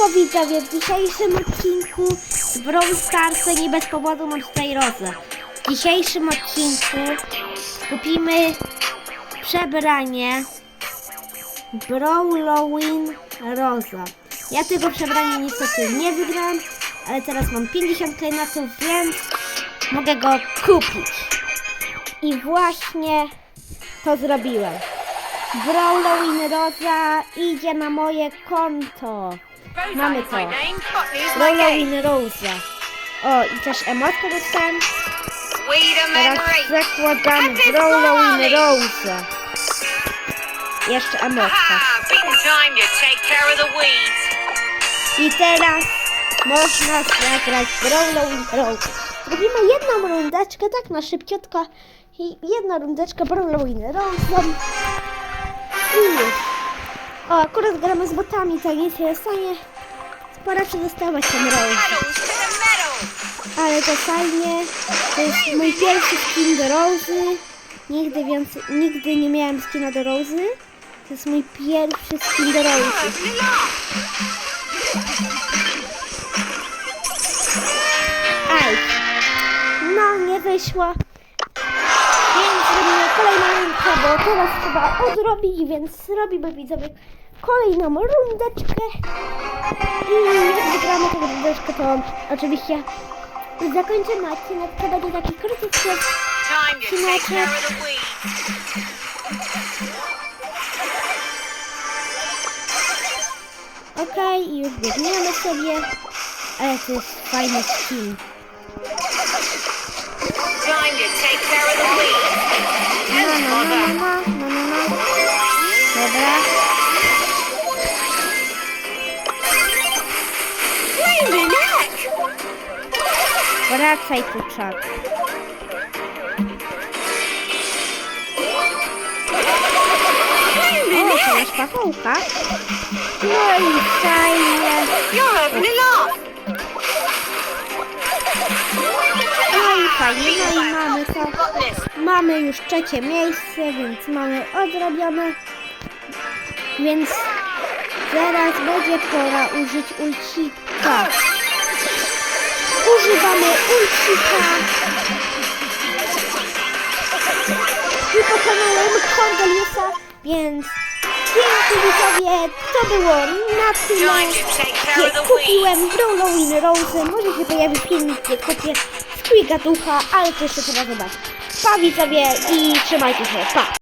Siemanko widzowie, w dzisiejszym odcinku z Brawl nie bez powodu mam tutaj Rozę. W dzisiejszym odcinku kupimy przebranie Brawlowin Rosa. Ja tego przebrania niestety nie wygrałem, ale teraz mam 50 klejnotów, więc mogę go kupić. I właśnie to zrobiłem. Brawlowin Rosa idzie na moje konto. Mamy to. Brawlowin Rosa. O, i też emotkę dostałem. Teraz zakładamy Happy Brawlowin Friday. Rosa. Jeszcze emotka. I teraz można zagrać Brawlowin Rosa. Zrobimy jedną rundeczkę, tak na szybciutko. I jedna rundeczka Brawlowin Rosa. I już. O, akurat gramy z botami, to nic nie stanie. Pora przetestować ten metal. Ale to fajnie. To jest mój pierwszy skin do Rozy. Nigdy więcej, nigdy nie miałem skina do Rozy. To jest mój pierwszy skin do Rozy. Aj. No, nie wyszło. Zrobimy kolejną rundkę, bo teraz trzeba odrobić, więc robimy widzowie kolejną rundeczkę. I jak wygramy tę rundeczkę, to oczywiście zakończymy odcinek. To będzie taki krótki weeds. Okej, i już biegniemy sobie. Ale to jest fajny skin. Time to take care of the. No, no, no, no, no, no, no. Dobra. Wracaj tu, czat. O, to jest pachołka. No i fajnie. You're a. No i mamy to. Got this. Mamy już trzecie miejsce, więc mamy odrobione. Więc teraz będzie pora użyć ulcika. Używamy ulcika. I pokonałem Cordeliusa, więc dzięki widzowie, to było na tyle. Weeds. Kupiłem Brawlowin Rose, może się pojawi filmik, gdzie kupię Squeaka ducha, ale to jeszcze trzeba zobaczyć. Pa widzowie i trzymajcie się, pa!